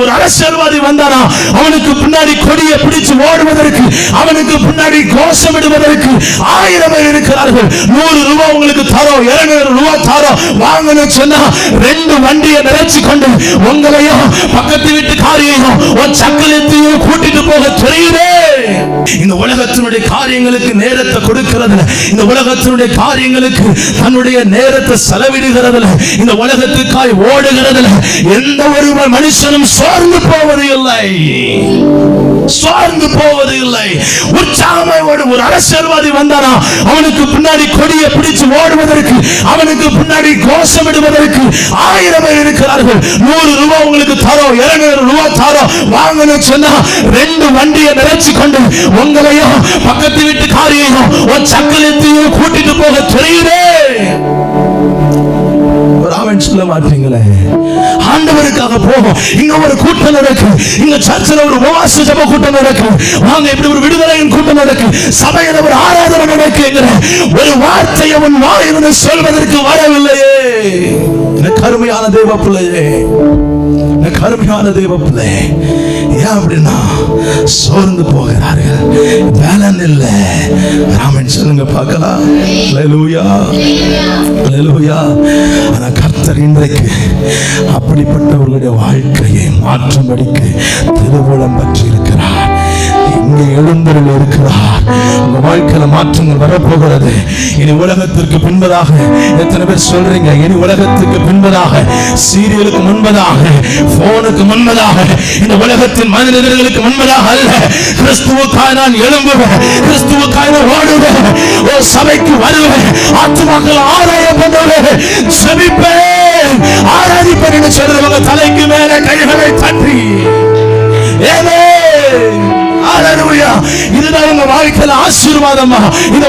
ஒரு அரசியல்வாதி வந்தானா? அவனுக்கு பின்னாடி கொடியை பிடிச்சு ஓடுவதற்கு அவனுக்கு பின்னாடி கோஷமிடுவதற்கு ஆயிரம் பேர் இருக்கிறார்கள். நூறு ரூபாய் உங்களுக்கு தரோம் இருநூறு ரூபாய் தரோம் வாங்கணும் சொன்னா ரெண்டு வண்டியை நிறைச்சு கொண்டு உங்களையும் பக்கத்து வீட்டு காரியையும் உன் சக்கலத்தையும் கூட்டிட்டு போக உலகத்தினுடைய காரியங்களுக்கு நேரத்தை கொடுக்கிறதுல இந்த உலகத்தினுடைய காரியங்களுக்கு தன்னுடைய நேரத்தை செலவிடுகிறதுல இந்த உலகத்துக்காய் ஓடுகிறதுல எந்த ஒரு மனுஷனும் சோர்ந்து போவது இல்லை. சோர்ந்து போவது இல்லை. உற்சாகமாய் ஓடும் ஒரு அரசியல்வாதி வந்தானா அவனுக்கு பின்னாடி கொடியை பிடிச்சு ஓடுவதற்கு முன்னாடி கோஷமிடுவதற்கு ஆயிரம் பேர் இருக்கிறார்கள். நூறு ரூபாய் உங்களுக்கு தரோம் இருநூறு ரூபாய் தரோம் வாங்கன்னு சொன்னா ரெண்டு வண்டியை நிறைச்சு கொண்டு உங்களையும் பக்கத்து வீட்டு காரியையும் உன் சக்கலத்தையும் கூட்டிட்டு போக தெரியுதே. ஒரு சொல்ல மாட்டீங்களே? ஆண்டவருக்காக போகும் இங்க ஒரு கூட்டம் நடக்கு இங்க சர்ச்சில் ஒரு உபவாச ஜப கூட்டம் நடக்கு வாங்க இப்படி ஒரு விடுதலையின் கூட்டம் நடக்கு சபையில ஒரு ஆராதனை நடக்குங்கிற ஒரு வார்த்தை அவன் வாயிலிருந்து சொல்வதற்கு வரவில்லையே. எனக்கு அருமையான தேவ பிள்ளையே. எனக்கு அருமையான தேவ பிள்ளை ஏன் அப்படின்னா சோர்ந்து போகிறார்கள். நான் இல்லை. ராமன் சொல்லுங்க பார்க்கலாம். லலூயா லலூயா ஆனால் கர்த்தர் இன்றைக்கு அப்படிப்பட்டவர்களுடைய வாழ்க்கையை மாற்றும்படிக்கு திருவுளம் பற்றி இருக்கிறார் இங்கே எழுந்தரில் இருக்கிறார். உங்க வாழ்க்கையில மாற்றங்கள் வரப்போகிறது. இனி உலகத்திற்கு பின்பதாக எத்தனை பேர் சொல்றீங்க? இனி உலகத்திற்கு பின்பதாக சீரியலுக்கு முன்பதாக போனுக்கு முன்பதாக இந்த உலகத்தின் மனிதர்களுக்கு முன்பதாக அல்ல. கிறிஸ்துவுக்காய் நான் எழும்புவேன். கிறிஸ்துவுக்காய் நான் ஓடுவேன். ஓ சபைக்கு வருவேன். ஆத்மாக்கள் ஆராய பண்ணுவேன். ஜபிப்பேன். ஆராதிப்பேன் என்று சொல்றவங்க தலைக்கு மேல கைகளை தட்டி. இதுதான் உங்க வாழ்க்கையில ஆசீர்வாதமா இந்த